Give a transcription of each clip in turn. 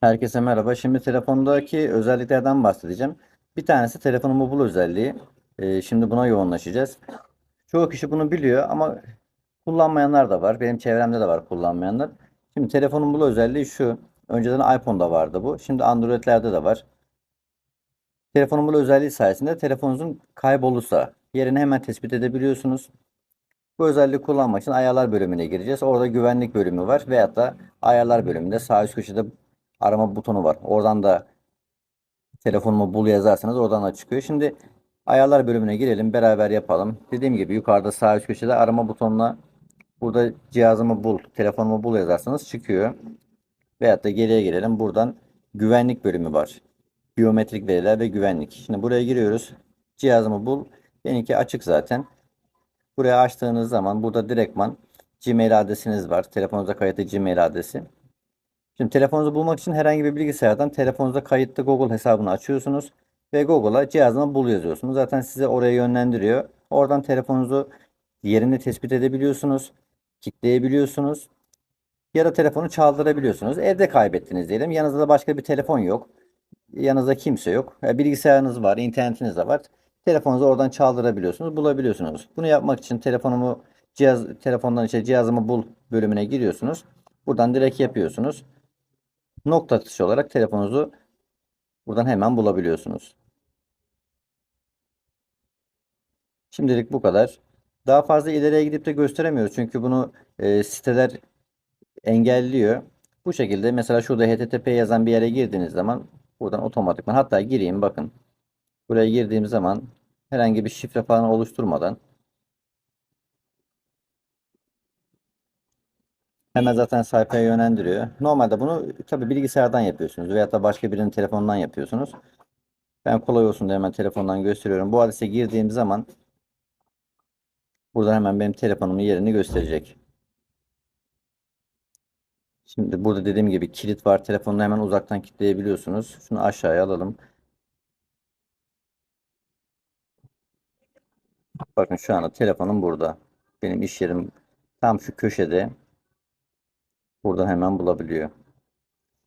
Herkese merhaba. Şimdi telefondaki özelliklerden bahsedeceğim. Bir tanesi telefonun mobil özelliği. Ee, şimdi buna yoğunlaşacağız. Çoğu kişi bunu biliyor ama kullanmayanlar da var. Benim çevremde de var kullanmayanlar. Şimdi telefonun mobil özelliği şu. Önceden iPhone'da vardı bu. Şimdi Android'lerde de var. Telefonun mobil özelliği sayesinde telefonunuzun kaybolursa yerini hemen tespit edebiliyorsunuz. Bu özelliği kullanmak için ayarlar bölümüne gireceğiz. Orada güvenlik bölümü var veyahut da ayarlar bölümünde sağ üst köşede arama butonu var. Oradan da telefonumu bul yazarsanız oradan da çıkıyor. Şimdi ayarlar bölümüne girelim beraber yapalım. Dediğim gibi yukarıda sağ üst köşede arama butonuna burada cihazımı bul, telefonumu bul yazarsanız çıkıyor. Veyahut da geriye gelelim. Buradan güvenlik bölümü var. Biyometrik veriler ve güvenlik. Şimdi buraya giriyoruz. Cihazımı bul. Benimki açık zaten. Buraya açtığınız zaman burada direktman Gmail adresiniz var. Telefonunuza kayıtlı Gmail adresi. Şimdi telefonunuzu bulmak için herhangi bir bilgisayardan telefonunuza kayıtlı Google hesabını açıyorsunuz ve Google'a cihazıma bul yazıyorsunuz. Zaten size oraya yönlendiriyor. Oradan telefonunuzu yerini tespit edebiliyorsunuz. Kilitleyebiliyorsunuz. Ya da telefonu çaldırabiliyorsunuz. Evde kaybettiniz diyelim. Yanınızda da başka bir telefon yok. Yanınızda kimse yok. Ya bilgisayarınız var, internetiniz de var. Telefonunuzu oradan çaldırabiliyorsunuz, bulabiliyorsunuz. Bunu yapmak için telefonumu cihaz telefondan işte cihazımı bul bölümüne giriyorsunuz. Buradan direkt yapıyorsunuz. Nokta atışı olarak telefonunuzu buradan hemen bulabiliyorsunuz. Şimdilik bu kadar. Daha fazla ileriye gidip de gösteremiyoruz. Çünkü bunu e, siteler engelliyor. Bu şekilde mesela şurada HTTP yazan bir yere girdiğiniz zaman buradan otomatikman hatta gireyim bakın. Buraya girdiğim zaman herhangi bir şifre falan oluşturmadan hemen zaten sayfaya yönlendiriyor. Normalde bunu tabi bilgisayardan yapıyorsunuz veya da başka birinin telefonundan yapıyorsunuz. Ben kolay olsun diye hemen telefondan gösteriyorum. Bu adrese girdiğim zaman burada hemen benim telefonumun yerini gösterecek. Şimdi burada dediğim gibi kilit var. Telefonunu hemen uzaktan kilitleyebiliyorsunuz. Şunu aşağıya alalım. Bakın şu anda telefonum burada. Benim iş yerim tam şu köşede. Buradan hemen bulabiliyor.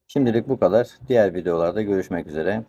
Şimdilik bu kadar. Diğer videolarda görüşmek üzere.